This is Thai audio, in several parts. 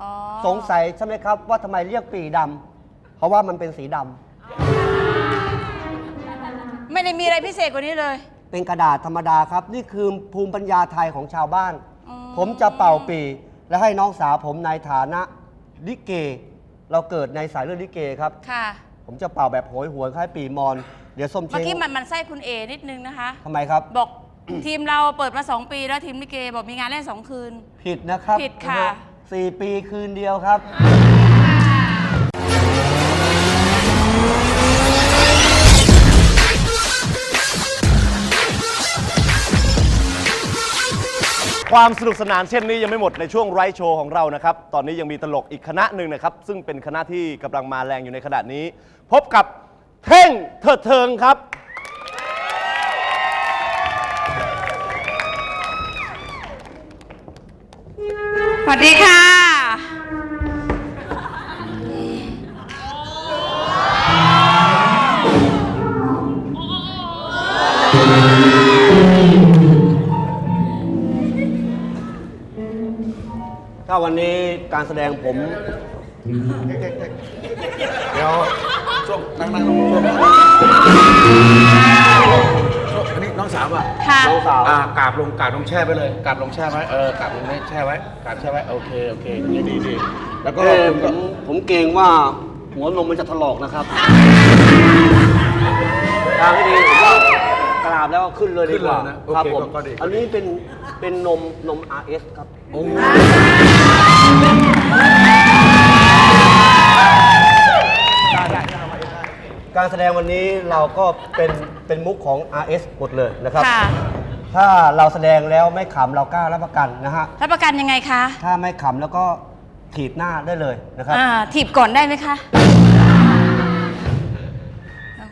อ๋อสงสัยใช่ไหมครับว่าทำไมเรียกปีดำเพราะว่ามันเป็นสีดำไม่ได้มีอะไรพิเศษกว่านี้เลยเป็นกระดาษธรรมดาครับ นี่คือภูมิปัญญาไทยของชาวบ้านอ๋อผมจะเป่าปี และให้น้องสาวผมในฐานะลิเก เราเกิดในสายเลือดลิเกครับ ค่ะ ผมจะเป่าแบบโหยหวนคล้ายปีมอน เดี๋ยวส้มเชเมื่องกี้มันมันไส้คุณเอนิดนึงนะคะ ทำไมครับ บอก ทีมเราเปิดมา 2 ปีแล้วทีมลิเกบอกมีงานเล่น2คืน ผิดนะครับผิดค่ะนฮ สี่ปีคืนเดียวครับ ความสนุกสนานเช่นนี้ยังไม่หมดในช่วงไรโชว์ของเรานะครับ ตอนนี้ยังมีตลกอีกคณะหนึ่งนะครับ ซึ่งเป็นคณะที่กำลังมาแรงอยู่ในขณะนี้ พบกับเท่งเถิดเทิงครับ แสดงผม เดี๋ยวช่วงนั่งนั่งลงช่วงอันนี้น้องสาวอะค่ะน้องสาวอ่ากราบลงกราบลงแช่ไปเลยกราบลงแช่ไว้เออกราบลงนี่แช่ไว้กราบแช่ไว้โอเคโอเคดีดีดีแล้วก็ผก็มผมเกรงว่าหัวนมมันจะถลอกนะครับทางที่ดีผมว่ากราบแล้วก็ขึ้นเลยดีกว่าครับผมอันนี้เป็นเป็นนมนม RS ครับ การแสดงวันนี้เราก็เป็นเป็นมุกของ RS หมดเลยนะครับ ค่ะ ถ้าเราแสดงแล้วไม่ขำเรากล้ารับประกันนะฮะ รับประกันยังไงคะถ้าไม่ขำแล้วก็ถีบหน้าได้เลยนะครับ อ่าถีบก่อนได้ไหมคะ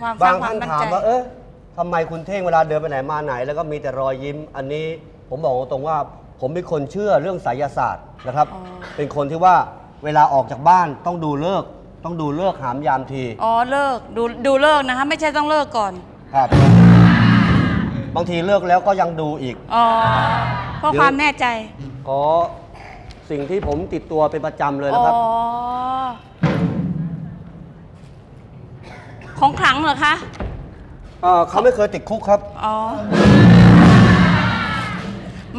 ความบางควท่านมั่ถามใจ ว่าเอ๊ะทำไมคุณเท่งเวลาเดินไปไหนมาไหน แล้วก็มีแต่รอยยิ้ม อันนี้ผมบอกตรงๆว่า ผมเป็นคนเชื่อเรื่องไสยศาสตร์นะครับเป็นคนที่ว่าเวลาออกจากบ้านต้องดูเลิกษ์ ต้องดูเลิกษ์หามยามที อ๋อเลิกดูดูเลิกนะคะ ไม่ใช่ต้องเลิกก่อน ครับ บางทีเลิกแล้วก็ยังดูอีก อ๋อเพราะเดี๋ยวความแน่ใจขอสิ่งที่ผมติดตัวเป็นประจำเลยอ๋นะอครับ ของขลังเหรอคะ เอ่อเขาไม่เคยติดคุกครับ อ๋อ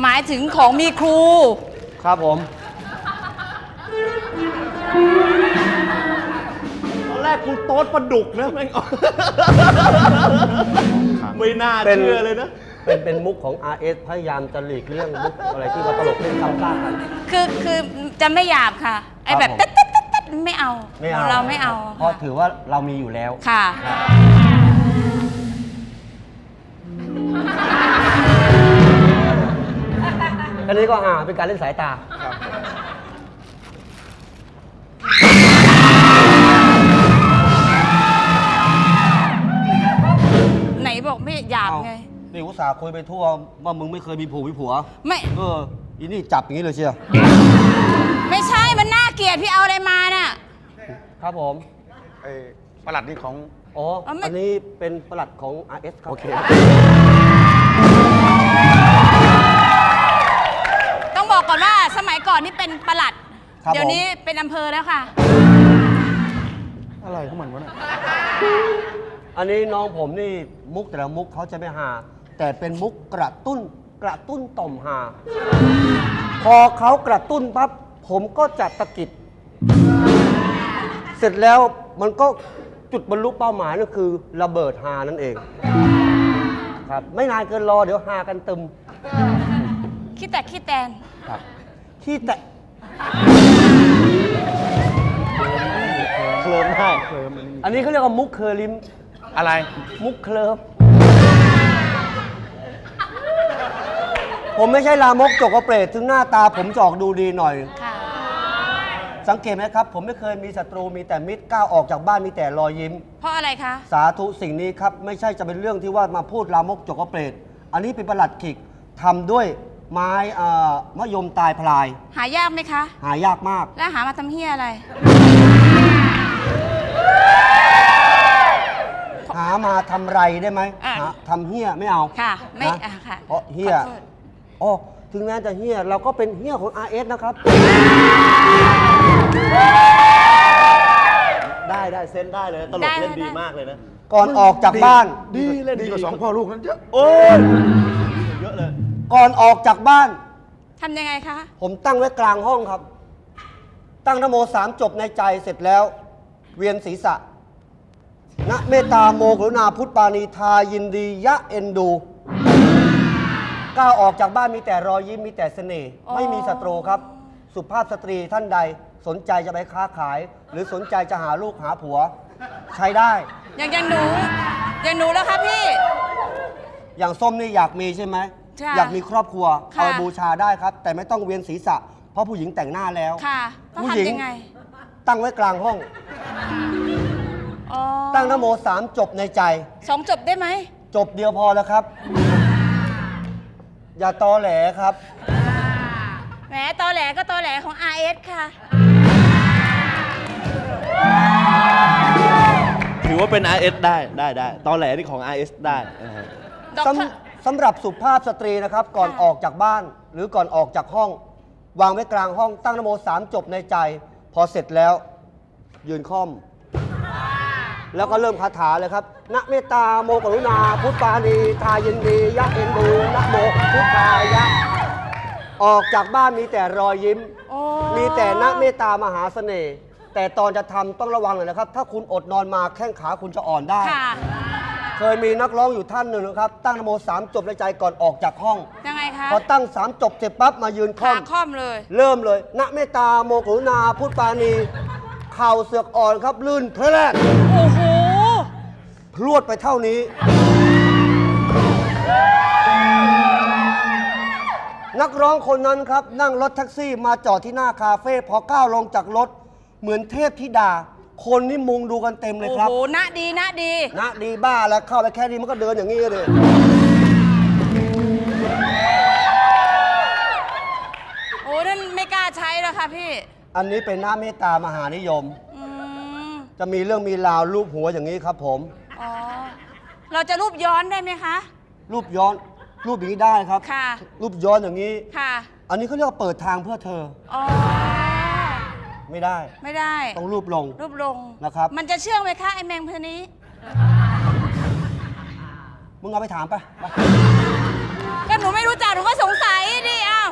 หมายถึงของมีครู ครับผมตอน แรกกูโต๊ดปลาดุกนะแม่งไม่น่าเป็นเชื่อเลยนะ เป็นเป็นมุกของ RS พยายามจะหลีกเรื่องมุกอะไรที่ว่าตลกเล่นซ้ำซากกัน คือคือจะไม่หยาบค่ะไอ้แบบครับผมตึ๊ดตึ๊ดตึ๊ดตึ๊ดไม่เอาไม่เอาเราไม่เอาเพราะถือว่าเรามีอยู่แล้วค่ะอันนี้ก็อ่าเป็นการเล่นสายตา ไหนบอกไม่หยาบไง นี่อุตส่าห์คุยไปทั่วว่ามึงไม่เคยมีผัวมีผัว ไม่ เอออีนี่จับอย่างนี้เลยเชียวไม่ใช่มันน่าเกลียดพี่เอาอะไรมาน่ะ ครับผม ไอ้ประหลัดนี่ของอ๋อ เอาไม่ อันนี้เป็นประหลัดของ RS ครับ โอเค ต้องบอกก่อนว่าสมัยก่อนนี่เป็นประหลัด ครับ เดี๋ยวผมนี้เป็นอำเภอแล้วค่ะ อะไรของมันวะเนี่ย อันนี้น้องผมนี่มุกแต่ละมุกเขาจะไม่หา แต่เป็นมุกกระตุ้นกระตุ้นต่อมหา พอเขากระตุ้นปั๊บผมก็จัดตะกิด เสร็จแล้วมันก็จุดบรรลุเป้าหมายนั่นคือระเบิดหานั่นเอง ครับ ไม่นานเกินรอเดี๋ยวหากันตึมขี้แตกขี้แตน ครับที่แต่เคลิมให้อันนี้เขาเรียกว่ามุกเคอร์ลิม อะไร มุกเคลิฟผมไม่ใช่ลามกจกกระเปรตถึงหน้าตาผมจะออกดูดีหน่อย ค่ะ สังเกตไหมครับ ผมไม่เคยมีศัตรูมีแต่มิตรก้าวออกจากบ้านมีแต่รอยยิ้ม เพราะอะไรคะ สาธุสิ่งนี้ครับ ไม่ใช่จะเป็นเรื่องที่ว่ามาพูดลามกจกกระเปรตอันนี้เป็นประหลัดขิกทำด้วยไม้เอ่อมะยมตายพลาย หายากไหมคะ หายากมาก แล้วหามาทำเฮียอะไร หามาทำไรได้ไหมหาทำเฮี้ยไม่เอาค่ะ ไม่ค่ะเพราะเฮี้ยอโอ้ถึงแม้จะเฮี้ยเราก็เป็นเฮี้ยของ RS นะครับ ได้ได้เซนได้เลยตลกเล่นดีมากเลยนะ ก่อนออกจากบ้าน ดีเล่นดีกว่าสองพ่อลูกนั้นเยอะโอ้ยเยอะเลย ก่อนออกจากบ้าน ทำยังไงคะ ผมตั้งไว้กลางห้องครับ ตั้งนโมสามจบในใจเสร็จแล้ว เวียนศีรษะ นะเมตตาโมกรุณาพุทธปานีทายินดียะเอ็นดู ก้าวออกจากบ้านมีแต่รอยยิ้มมีแต่เสน่ห์อ๋อ ไม่มีศัตรูครับ สุภาพสตรีท่านใดสนใจจะไปค้าขาย หรือสนใจจะหาลูกหาผัว ใช้ได้ อย่างอย่างหนูอย่างหนูแล้วคะพี่ อย่างส้มนี่อยากมีใช่ไหมใช่อยากมีครอบครัวค่ะ เอาบูชาได้ครับ แต่ไม่ต้องเวียนศีรษะ เพราะผู้หญิงแต่งหน้าแล้ว ค่ะต้องผู้หญิงทำยังไง ตั้งไว้กลางห้อง อ๋อตั้งนโมสามจบในใจ สองจบได้ไหม จบเดียวพอแล้วครับ อย่าตอแหลครับ แหมตอแหลก็ตอแหลของ RS ค่ะ ถือว่าเป็น RS ได้ได้ได้ตอนแหลนี่ของ RS ได้นะฮะดอกสำสำหรับสุภาพสตรีนะครับ ก่อนค่ะออกจากบ้าน หรือก่อนออกจากห้อง วางไว้กลางห้องตั้งนโมสามจบในใจ พอเสร็จแล้ว ยืนค่อม แล้วก็เริ่มคาถาเลยครับนะเมตตาโมกรุณา พุทธปานีทายินดียะเอ็นดูนะโมพุทธายะ ออกจากบ้านมีแต่รอยยิ้มโอ้มีแต่นะเมตตามหาเสน่ห์แต่ตอนจะทำต้องระวังเลยนะครับ ถ้าคุณอดนอนมาแข้งขาคุณจะอ่อนได้ ค่ะ เคยมีนักร้องอยู่ท่านหนึ่งนะครับ ตั้งนโมสามจบในใจก่อนออกจากห้อง ยังไงคะพอตั้งสามจบเสร็จปั๊บมายืนค่ขาอม ค่อมเลย เริ่มเลยนะเมตตาโมกรุณาพุทธปานีเข่าเสือกอ่อนครับลื่นเพลดโอ้โห พรวดไปเท่านี้ นักร้องคนนั้นครับ นั่งรถแท็กซี่มาจอดที่หน้าคาเฟ่พอก้าวลงจากรถ เหมือนเทพธิดา คนนี่มุงดูกันเต็มเลยโอ้ครับ โหนะดีนะดี นะดีบ้าแล้วเข้าไปแค่นี้มันก็เดินอย่างนี้เลย โอ้นั่นไม่กล้าใช้แล้วค่ะพี่ อันนี้เป็นหน้าเมตตามหานิยม อืม จะมีเรื่องมีราวรูปหัวอย่างนี้ครับผม อ๋อ เราจะรูปย้อนได้ไหมคะ รูปย้อนรูปอย่างนี้ได้ครับ ค่ะ รูปย้อนอย่างนี้ ค่ะ อันนี้เขาเรียกว่าเปิดทางเพื่อเธออ๋อ ไม่ได้ ไม่ได้ ต้องรูปลง รูปลงนะครับ มันจะเชื่องไหมคะไอแมงพวกนี้ มึงเอาไปถามไปไปก็หนูไม่รู้จักหนูก็สงสัยดิอ้าว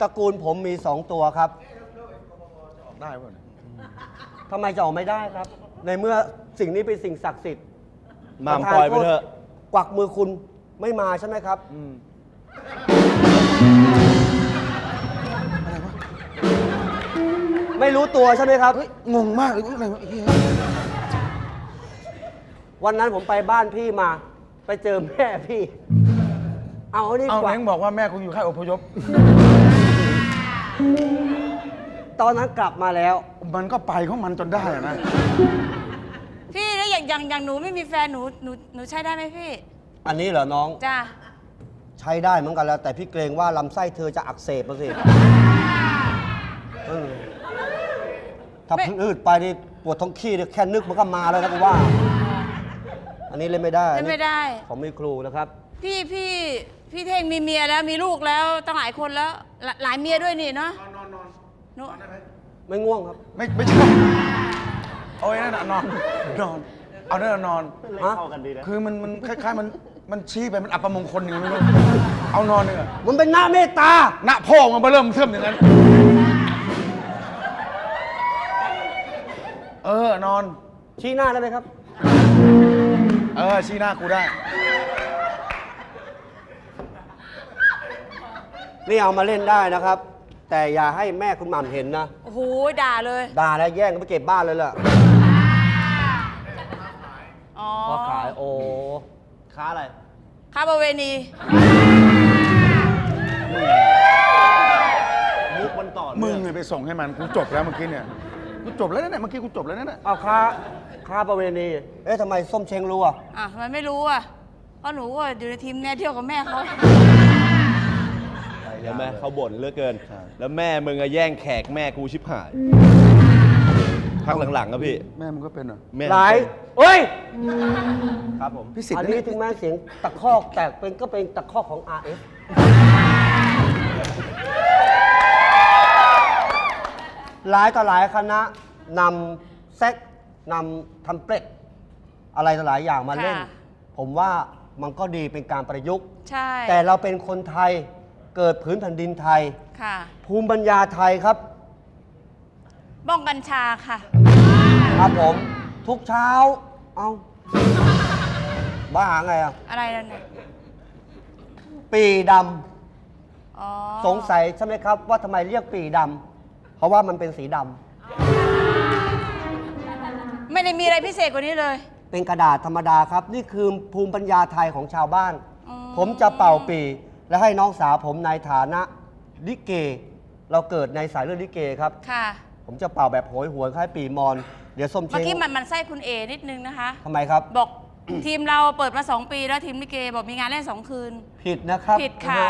ตระกูลผมมีสองตัวครับได้ป่ะเนี่ยทำไมจะออกไม่ได้ครับ ในเมื่อสิ่งนี้เป็นสิ่งศักดิ์สิทธิ์หม่ำปล่อยไปเถอะ กวักมือคุณไม่มาใช่ไหมครับไม่รู้ตัวใช่ไหมครับ เฮ้ยงงมากเลยอุ๊ยอะไรวะไอ้เหี้ยวันนั้นผมไปบ้านพี่มา ไปเจอแม่พี่ เอานี่เอากว่า แหงบอกว่าแม่กูอยู่ค่ายอพยพ ตอนนั้นกลับมาแล้ว มันก็ไปของมันจนได้อะนะ พี่แล้วอย่างอย่างอย่างหนูไม่มีแฟนหนูหนูหนูใช้ได้ไหมพี่อันนี้เหรอน้อง จ้าใช้ได้เหมือนกันแล้ว แต่พี่เกรงว่าลำไส้เธอจะอักเสบมาสิเออถ้าพืดไปนี่ปวดท้องขี้เนี่ยแค่นึกมันก็มาแล้วนะกูว่า อันนี้เล่นไม่ได้เล่นไม่ได้ ของมีครูนะครับ พี่พี่พี่เท่งมีเมียแล้วมีลูกแล้วตั้งหลายคนแล้วหลายหลายเมียด้วยนี่เนาะ นอนนอนนอนไม่ง่วงครับ ไม่ไม่ใช่เอาไอ้นั่นน่ะนอนนอน เอานั่นน่ะนอนฮะเข้ากันดีนะคือมันมันคล้ายๆมันมันชี้ไปมันอัปมงคลอย่างไงไม่รู้เอานอนเนี่ยมันเป็นหน้าเมตตา หน้าพ่อมันมาเริ่มเทิมอย่างนั้นเออนอน ชี้หน้าได้ไหมครับ เออชี้หน้ากูได้ นี่เอามาเล่นได้นะครับ แต่อย่าให้แม่คุณหม่ำเห็นนะ โอ้โหด่าเลยด่าแล้วแย่งกันไปเก็บบ้านเลยล่ะอ๋อพอขายโอ้ค้าอะไร ค้าประเวณี มุกมันต่อมึเนื่งองเนี่ยไปส่งให้มันกูจบแล้วเมื่อกี้เนี่ยกูจบแล้วเนี่ยเมื่อกี้กูจบแล้วเนี่ยเอาค้าค้าประเวณี เอ๊ะทำไมส้มเชงรู้อะ อะทำไมไม่รู้อะเพราะหนูก็อยู่ในทีมเนี่ยเที่ยวกับแม่เขา เห็นไหมเขาบ่นเหลือเกิน แล้วแม่มึงอะแย่งแขกแม่กูชิบหายพักหลังๆอะพี่แม่มึงก็เป็นเหรอแม่หลายเอ้ย ครับผมพี่สิทธิ์อันนะนี้เนี่ยถึงแม้เสียงตะคอกแต่เป็นก็เป็นตะคอกของ RS หลายต่อหลายคณะนำเซ็กนำทำเป็ดอะไรหลายอย่างมาเล่น ค่ะ ผมว่ามันก็ดีเป็นการประยุกต์ ใช่ แต่เราเป็นคนไทย เกิดพื้นแผ่นดินไทย ค่ะภูมิปัญญาไทยครับ บ้องกัญชาค่ะ ครับผม ทุกเช้า เอาบ้าไงอะ อะไรนั่นน่ะปีดอ๋อำสงสัยใช่ไหมครับ ว่าทำไมเรียกปีดำเพราะว่ามันเป็นสีดไม่ได้มีอะไรพิเศษกว่านี้เลยำเป็นกระดาษธรรมดาครับ นี่คือภูมิปัญญาไทยของชาวบ้านอ๋อผมจะเป่าปี และให้น้องสาวผมในฐานะลิเก เราเกิดในสายเลือดลิเกครับ ค่ะ ผมจะเป่าแบบโหยหวนคล้ายปีมอน เดี๋ยวส้มเชเมื่องกี้มันมันไส้คุณเอนิดนึงนะคะ ทำไมครับ บอก ทีมเราเปิดมา 2 ปีแล้วทีมลิเกบอกมีงานเล่น2คืน ผิดนะครับผิดค่ะ นฮ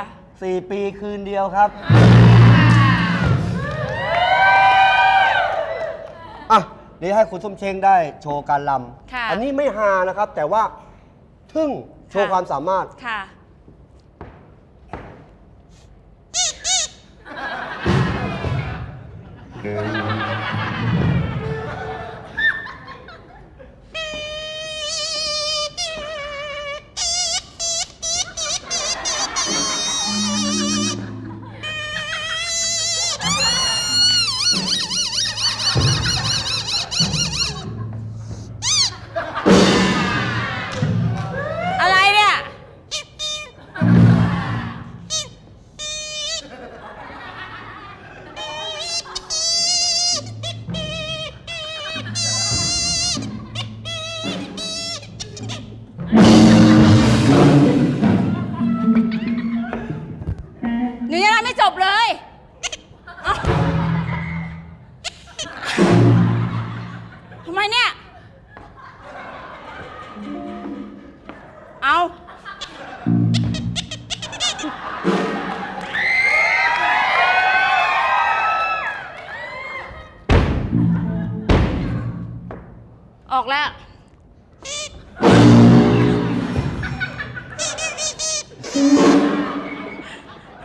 สี่ปีคืนเดียวครับ อะเดี๋ยวให้คุณส้มเชงได้โชว์การลค่ะำอันี้ไม่ฮานะครับ แต่ว่าทึ่งโชว์ค่ะ ความสามารถ ค่ะ Okay. ออกแล้ว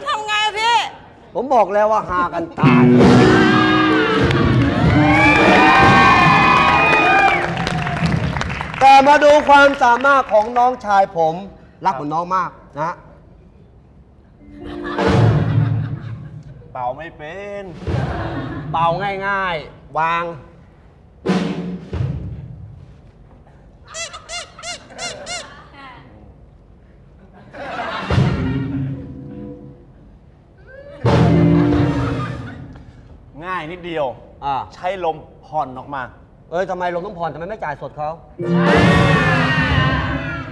ทำไงอะพี่ ผมบอกแล้วว่าฮากันตาย แต่มาดูความสามารถของน้องชายผม รักเหมือนน้องมากนะฮะเป่าไม่เป็น เป่าง่ายๆ วาง ง่ายนิดเดียว อ่า ใช้ลมผ่อนออกมา เอ้ยทำไมลงต้องผ่อนทำไมไม่จ่ายสดเขา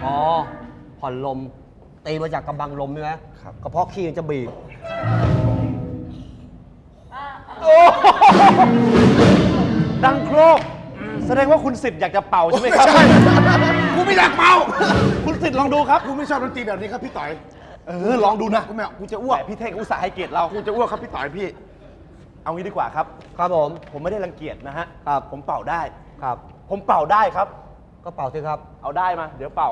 อ๋อ ผ่อนลม ตีมาจากกำบังลมใช่ไหมครับ กระเพาะขี้มันจะบีบดังโครกแสดงว่าคุณสิทธิ์อยากจะเป่าใช่ไหมครับ กูไม่อยากเมาคุณสิทธิ์ลองดูครับ กูไม่ชอบดนตรีแบบนี้ครับพี่ต่อย เออลองดูนะกูไม่เอากูจะอ้วกแต่พี่เท่งอุตส่าห์ให้เกียรติเรา กูจะอ้วกครับพี่ต่อยพี่ เอางี้ดีกว่าครับ ครับผม ผมไม่ได้รังเกียจนะฮะ ครับ ผมเป่าได้ ครับ ผมเป่าได้ครับ ก็เป่าสิครับ เอาได้มา เดี๋ยวเป่า